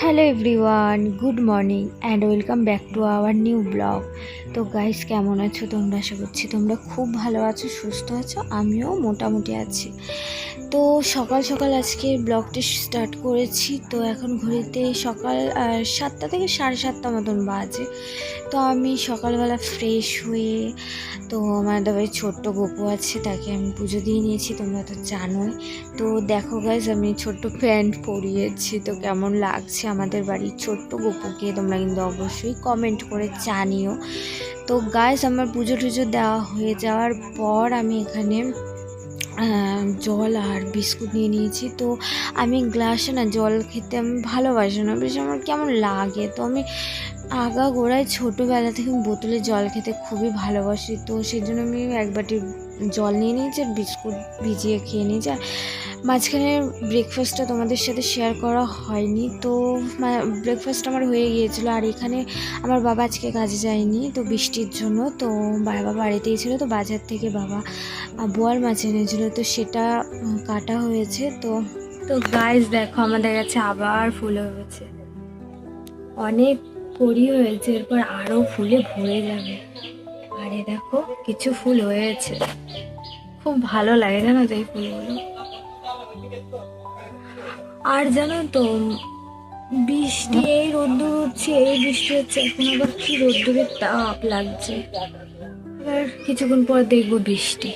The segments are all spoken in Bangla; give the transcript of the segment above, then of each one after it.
Hello everyone good morning and welcome back to our new blog তো গাইস কেমন আছো তোমরা? আশা করছি তোমরা খুব ভালো আছো, সুস্থ আছো, আমিও মোটামুটি আছি। তো সকাল সকাল আজকে ব্লগটি স্টার্ট করেছি। তো এখন ঘড়িতে সকাল সাতটা থেকে সাড়ে সাতটা মতন বাজে। তো আমি সকালবেলা ফ্রেশ হয়ে, তো আমার দাবাই ছোট্ট গপু আছে, তাকে আমি পুজো দিয়ে নিয়েছি, তোমরা তো জানোই। তো দেখো গাইজ আমি ছোট্ট প্যান্ট পরিয়েছি, তো কেমন লাগছে আমাদের বাড়ির ছোট্ট গপুকে তোমরা কিন্তু অবশ্যই কমেন্ট করে জানিও। তো গাইজ আমার পুজো টুজো দেওয়া হয়ে যাওয়ার পর আমি এখানে জল আর বিস্কুট নিয়ে নিয়েছি। তো আমি গ্লাসে না জল খেতে আমি ভালোবাসি না, বেশ আমার কেমন লাগে। তো আমি আগা গোড়ায় ছোটোবেলা থেকে বোতলে জল খেতে খুবই ভালোবাসি। তো সেই জন্য আমি এক বাটি জল নিয়ে নিয়েছি আর বিস্কুট ভিজিয়ে খেয়ে নিয়েছি। আর মাঝখানে ব্রেকফাস্টটা তোমাদের সাথে শেয়ার করা হয়নি। তো ব্রেকফাস্ট আমার হয়ে গিয়েছিল আর এখানে আমার বাবা আজকে কাজে যায়নি, তো বৃষ্টির জন্য। তো বাবা বাড়িতেই ছিল, তো বাজার থেকে বাবা বোয়াল মাছ এনেছিলো, তো সেটা কাটা হয়েছে। তো তো গাইস দেখো, আমাদের কাছে আবার ফুল হয়েছে। অনেক কড়ি হয়েছে, এরপর আরও ফুলে ভরে যাবে। আরে দেখো, কিছু ফুল হয়েছে। খুব ভালো লাগে জানো তো এই ফুলগুলো। আর জানো তো, বৃষ্টি, এই রোদ্দুর হচ্ছে এই বৃষ্টি হচ্ছে, এখন আবার কি রোদ্দুরের তাপ লাগছে। এবার কিছুক্ষণ পর দেখব বৃষ্টি।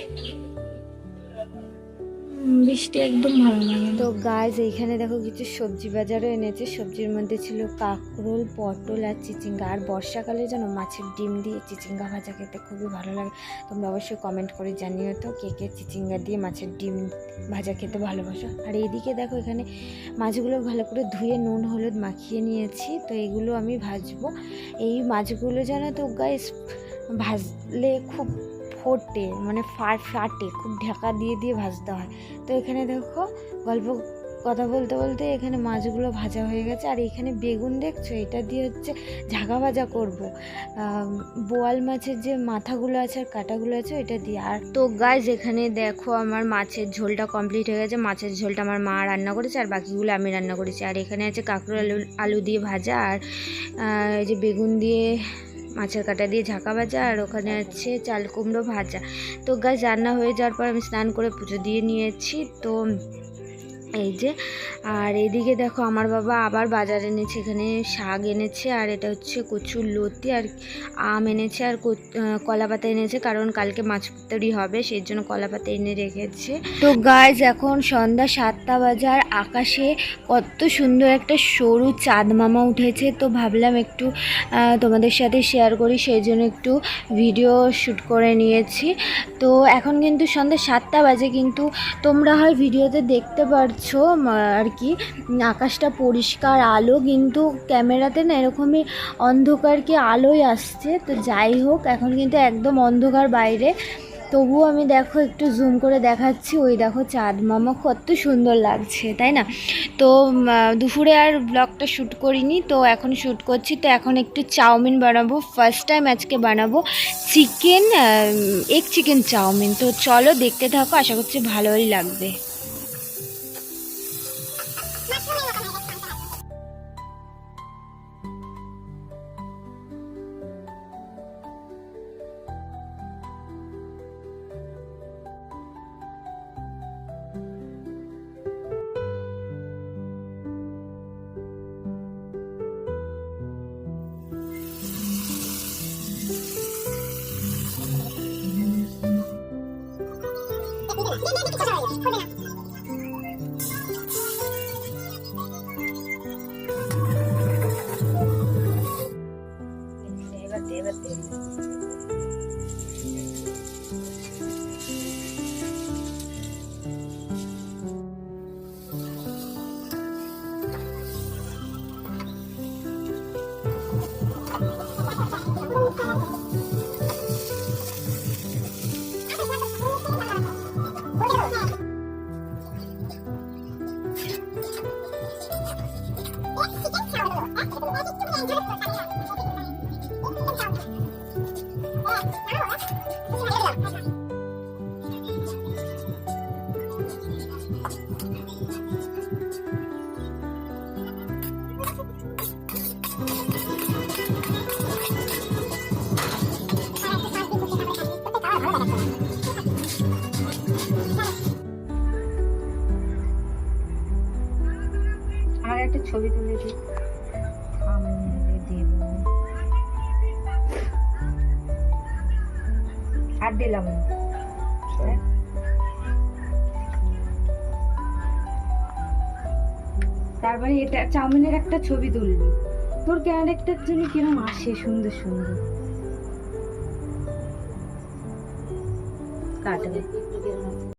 বৃষ্টি একদম ভালো লাগে তো গাছ এইখানে দেখো কিছু সবজি বাজারও এনেছে। সবজির মধ্যে ছিল কাঁকরোল, পটল আর চিচিঙ্গা। আর বর্ষাকালে যেন মাছের ডিম দিয়ে চিচিঙ্গা ভাজা খেতে খুবই ভালো লাগে। তোমরা অবশ্যই কমেন্ট করে জানিও তো, কে কে চিচিঙ্গা দিয়ে মাছের ডিম ভাজা খেতে ভালোবাসো। আর এইদিকে দেখো এখানে মাছগুলো ভালো করে ধুয়ে নুন, হলুদ মাখিয়ে নিয়েছি। তো এগুলো আমি ভাজবো। এই মাছগুলো জানো তো গাইস ভাজলে খুব ফোটে মানে ফা- ফাটে খুব ঢাকা দিয়ে দিয়ে ভাজতে হয়। তো এখানে দেখো গল্প, কথা বলতে বলতে এখানে মাছগুলো ভাজা হয়ে গেছে। আর এখানে বেগুন দেখছ? এটা দিয়ে হচ্ছে ঝাঁকা ভাজা করব। বোয়াল মাছের যে মাথাগুলো আছে আর কাটাগুলো আছে এটা দিয়ে। আর তো গাইজ এখানে দেখো আমার মাছের ঝোলটা কমপ্লিট হয়ে গেছে। মাছের ঝোলটা আমার মা রান্না করেছে আর বাকিগুলো আমি রান্না করেছি। আর এখানে আছে কাঁকড়ো আলু আলু দিয়ে ভাজা। আর এই যে বেগুন দিয়ে মাছের কাটা দিয়ে ঝাঁকা ভাজা আর ওখানে আছে চাল কুমড়ো ভাজা। তো গাছ রান্না হয়ে যাওয়ার পর আমি স্নান করে পুজো দিয়ে নিয়েছি। তো এই যে, আর এদিকে দেখো আমার বাবা আবার বাজার এনেছে, এখানে শাক এনেছে, আর এটা হচ্ছে কচুর লতি, আর আম এনেছে, আর কলা পাতা এনেছে, কারণ কালকে মাছ তৈরি হবে, সেই জন্য কলা পাতা এনে রেখেছে। তো গাছ এখন সন্ধ্যা সাতটা বাজার, আকাশে কত সুন্দর একটা সরু চাঁদ মামা উঠেছে, তো ভাবলাম একটু তোমাদের সাথে শেয়ার করি, সেই জন্য একটু ভিডিও শ্যুট করে নিয়েছি। তো এখন কিন্তু সন্ধ্যা সাতটা বাজে, কিন্তু তোমরা হয় ভিডিওতে দেখতে পারছ উম, আর কি। আকাশটা পরিষ্কার আলো কিন্তু ক্যামেরাতে না এরকমই অন্ধকার কি আলোই আসছে। তো যাই হোক এখন কিন্তু একদম অন্ধকার বাইরে। তবুও আমি দেখো একটু জুম করে দেখাচ্ছি। ওই দেখো চাঁদ মামা কত সুন্দর লাগছে তাই না? তো দুপুরে আর ব্লগটা শ্যুট করিনি তো এখন শ্যুট করছি। তো এখন একটু চাউমিন বানাবো। ফার্স্ট টাইম আজকে বানাবো চিকেন এগ চিকেন চাউমিন। তো চলো দেখতে থাকো আশা করছি ভালোই লাগবে। এবার ছবি তুলেছি। আর দিলাম না। হ্যাঁ? তারপরে এটা চাউমিনের একটা ছবি তুলবি। তোর ক্যারেক্টার জন্য কিরম আসে সুন্দর সুন্দর। কাটবে।